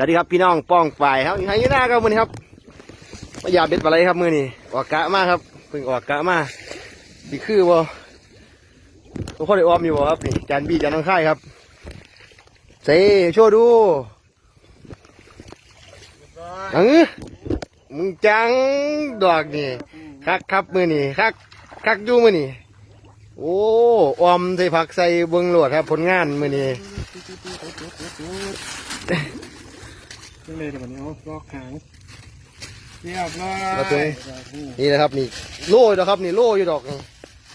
สวัสดีครับพี่น้องป้องปลายครับไฮยีน่าครับมือนี้ครับมายาเบ็ดปลาไหลครับมือนี้ออกกะมากครับเพิ่งออกกะมาดีคือบ่ตัวพ่อได้ออมอยู่บ่ครับนี่จานบี้จานน้องค่ายครับเซ่โชว์ดูเออมึงจังดอกนี่คักครับมือนี่คักคักอยู่มือนี่โอ้ออมใส่ผักใส่เบิ้งหลวดครับ ผลงานมือนี่ นี่เลยเดี๋ยววันนี้เอาลอกหางเรียบร้อยแล้วตัวนี้นี่นะครับนี่โล่อยู่แล้วครับนี่โล่อยู่ดอกนี่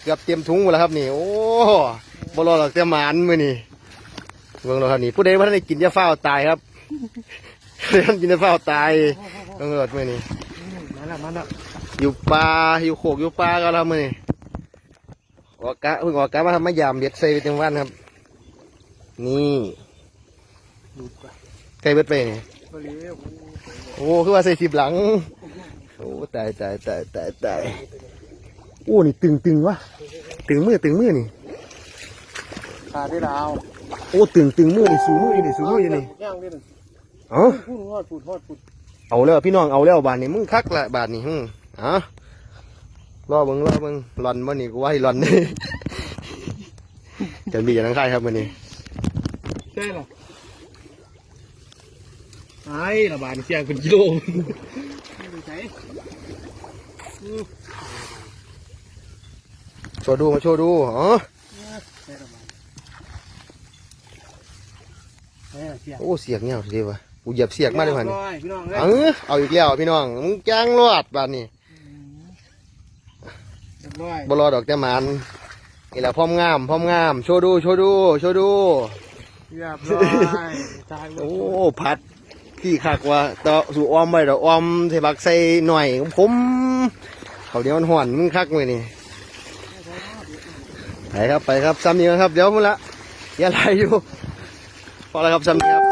เกือบเตรียมถุงหมดแล้วครับนี่โอ้บรอหรอกเตรียมหมานมือนี่เบิ่งเราครับนี่ผู้ใดว่าท่านได้กินยาฟ้าวตายครับผู้ใดท่านกินยาฟ้าวตายเบิ่งเรามือนี่มาแล้วมาแล้วอยู่ป่าอยู่โขกอยู่ป่าก็แล้วมือนี่ออกกะเพิ่งออกกะมาทำมายามเบ็ดใส่ไปเต็มวันครับ นี่ดูดไปใกล้เบ็ดไปนี่ก็เลี้ยว โอ้คือว่าใส่สิบหลัง โอ้ตายตายตายตายตายโอ้นี่ตึงตึงวะตึงมือตึงมือนี่ขาดได้ดาวโอ้ตึงตึงมือนี่สูมือนี่สูมือนี่ย่างได้หนึ่งเอ้าพูดฮอดพูดฮอดพูดเอาแล้วพี่น้องเอาแล้วบาทนี่มึงคักละบาทนี่ฮึเอะรอเบิ่งรอเบิ่งหลอนบ่นี่กูว่าให้หลอนนี่จะมีอย่างนั้นใครครับมันนี่ใช่หรอ ไอ้ระบาดเสียงเป็นกิโลดูใช่โชว์ดูมาโชว์ดูอ๋อใช่ระบาดเออเสียงโอ้เสียกเงี้ยสิวะกูเหยียบเสียกมาเลยพันร้อยพี่น้องเลยเออเอาอีกแล้วพี่น้องมึงจ้างรอดบาทนี่เรียบร้อยบรอดอกแต่หมันนี่แหละพร้อมงามพร้อมงาม โชว์ดูโชว์ดูโชว์ดูเรียบร้อยตายหมดโอ้พัด พี่คักว่าต่อสู่ออมไปดอกออมเทบักใส่หน่อยผมเขาเดี๋ยวมันห่อนมึงคักเลยนี่ไปครับไปครับซ้ำนี้นะครับ เดี๋ยวมึงละอย่าไรอยู่พอแล้วครับซ้ำนี้ครับ